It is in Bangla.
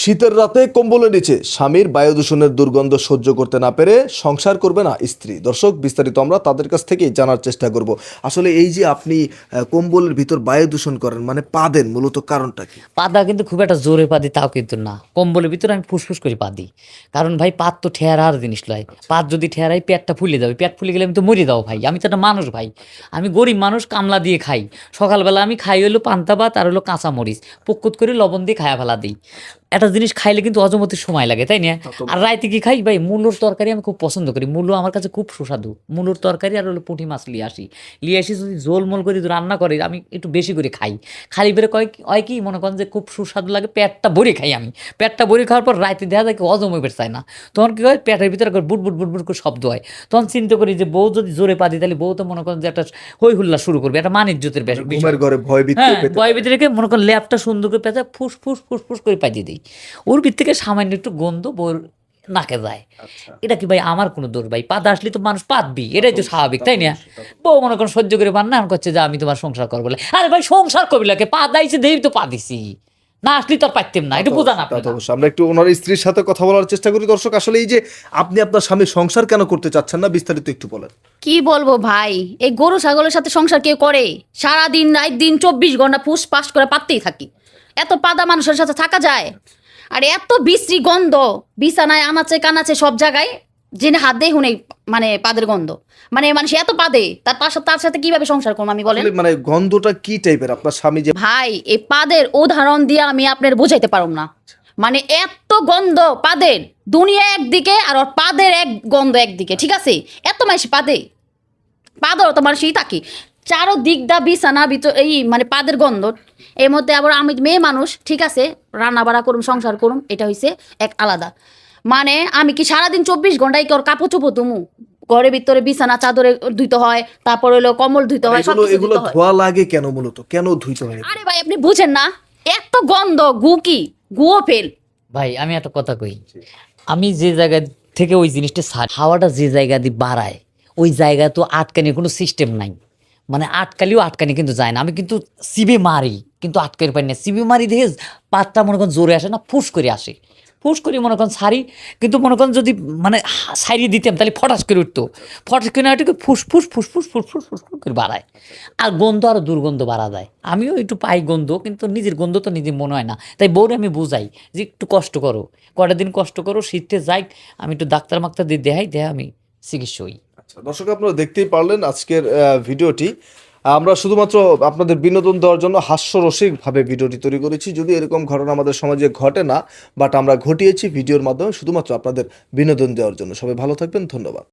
শীতের রাতে কম্বলের নিচে স্বামীর বায়ু দূষণের দুর্গন্ধ সহ্য করতে না পেরে সংসার করবে না স্ত্রী। দর্শক বিস্তারিত আমরা তাদের কাছ থেকেই জানার চেষ্টা করব। আসলে এই যে আপনি কম্বলের ভিতর বায়ু দূষণ করেন মানে পা দেন মূলত কারণটা কি? পাদা কিন্তু খুব একটা জোরে পা দিই তাও কিন্তু না। কম্বলের ভিতরে আমি ফুসফুস করে পা দিই। কারণ ভাই পাত তো ঠেয়ার জিনিস লয়। পাত যদি ঠেয়ারাই পেটটা ফুলে যাবে পেট ফুলে গেলে আমি তো মরে দাও ভাই। আমি তো একটা মানুষ ভাই। আমি গরিব মানুষ কামলা দিয়ে খাই। সকালবেলা আমি খাই হলো পান্তা ভাত আর হলো কাঁচা মরিচ পুকুত করে লবণ দিয়ে খায়া ফেলা দিই। একটা জিনিস খাইলে কিন্তু অজমতির সময় লাগে তাই না? আর রাইতে কি খাই? ভাই মূলোর তরকারি আমি খুব পছন্দ করি। মূলো আমার কাছে খুব সুস্বাদু। মূলোর তরকারি আর হলো পুঁটি মাছ লিয়ে আসি। লিয়ে আসি যদি ঝোল মোল করে রান্না করে আমি একটু বেশি করে খাই। খালি বেড়ে কয় হয় কি মনে করেন যে খুব সুস্বাদু লাগে পেটটা ভরে খাই আমি। পেটটা ভরে খাওয়ার পর রাইতে দেখা যায় কি হজম হয়ে চায় না। তখন কি হয়? পেটের ভিতরে বুট বুট বুট বুট করে শব্দ হয়। তখন চিন্তা করি যে বউ যদি জোরে পা দিই তাহলে বউ তো মনে করেন যে একটা হই হুল্লা শুরু করবে একটা মানিজ্যতের ঘরে ভয় হ্যাঁ বয়ের ভিতরে রেখে মনে করেন ল্যাপটা সুন্দর করে পেঁচা ফুস ফুস ফুস ফুস করে পাইয়ে দিই। ওর ভিত থেকে সামান্য একটু গন্ধ বউর নাকে যায়। আচ্ছা। এটা কি ভাই আমার কোনো দোষ ভাই? পাত আসলে তো মানুষ পাতবি এটাই তো স্বাভাবিক তাই না? বউ মনে করেন সহ্য করে পান না করছে যে আমি তোমার সংসার করব বলে। আরে ভাই সংসার করবি লাগে পা দাইছে দেই তো পা দিছি। না আসলে তো পাইতেম না বোঝান তা অবশ্যই। আমরা একটু ওনার স্ত্রীর সাথে কথা বলার চেষ্টা করি। দর্শক আসলে এই যে আপনি আপনার স্বামীর সংসার কেন করতে চাচ্ছেন না বিস্তারিত একটু বলেন। কি বলব ভাই? এই গরু ছাগলের সাথে সংসার কেউ করে? সারা দিন রাত দিন চব্বিশ ঘণ্টা ফুস পাস করে পাততেই থাকি। এত পাদা মানুষের সাথে থাকা যায়? আর এত বিশ্রী গন্ধ। বিছানায় আনাচে কানাচে সব জায়গায় জেনে হাত দেয় হুনে মানে পাদের গন্ধ। মানে মানুষ এত পাদে তার পাশে তার সাথে কীভাবে সংসার করব আমি বলেন? মানে গন্ধটা কি টাইপের আপনার স্বামী যে ভাই এই পাদের উদাহরণ দিয়ে আমি আপনার বোঝাইতে পারব না। মানে এত গন্ধ পাদের দুনিয়া একদিকে আর ওর পাদের এক গন্ধ একদিকে ঠিক আছে? এত মানুষ পাদে। পাদর তো মানুষই থাকি। চারো দিক দা বিছানা ভিতর এই মানে পাদের গন্ধ। এর মধ্যে আবার আমি মেয়ে মানুষ ঠিক আছে রান্না বাড়া করুম সংসার করুম এটা হইছে এক আলাদা। মানে আমি কি সারাদিন চব্বিশ ঘন্টায় কি ওর কাপড় চোপড় তুমু ঘরের ভিতরে বিছানা চাদরে ধুইতে হয় তারপর হলো কম্বল ধুইতে হয় সব এগুলো হয়। ধোয়া লাগে কেন মূলত? কেন ধুইতে হয় আরে ভাই আপনি বুঝেন না এত গন্ধ গু কি? গুও ফেল। ভাই আমি একটা কথা কই। আমি যে জায়গা থেকে ওই জিনিসটা ছাড় হাওয়াটা যে জায়গা দিয়ে বাড়ায় ওই জায়গা তো আটকানির কোনো সিস্টেম নাই। মানে আটকালিও আটকানি কিন্তু যায় না। আমি কিন্তু সিবে মারি, কিন্তু আটকানি পারি না। সিবে মারি দেখে পাতটা মনে করেন জোরে আসে না, ফুস করে আসে। ফুস করে মনে করেন সারি কিন্তু মনে করেন যদি মানে সারিয়ে দিতাম তাহলে ফটাস করে উঠতো। ফটাস করে না উঠে ফুস ফুস ফুস ফুস ফুস ফুস ফুস ফুস করে বাড়ায়। আর গন্ধ আরও দুর্গন্ধ বাড়া যায় আমিও একটু পাই গন্ধ, কিন্তু নিজের গন্ধ তো নিজে মনে হয় না। তাই বউরে আমি বুঝাই যে একটু কষ্ট করো। কটা দিন কষ্ট করো, শীতে যাই, আমি একটু ডাক্তার মাক্তার দিয়ে দেখাই, দেয় আমি চিকিৎসা হই দর্শক, আপনারা দেখতেই পারলেন আজকের ভিডিওটি। আমরা শুধুমাত্র আপনাদের বিনোদন দেওয়ার জন্য হাস্যরসিকভাবে ভিডিওটি তৈরি করেছি। যদি এরকম ঘটনা আমাদের সমাজে ঘটে না, বাট আমরা ঘটিয়েছি ভিডিওর মাধ্যমে, শুধুমাত্র আপনাদের বিনোদন দেওয়ার জন্য। সবাই ভালো থাকবেন, ধন্যবাদ।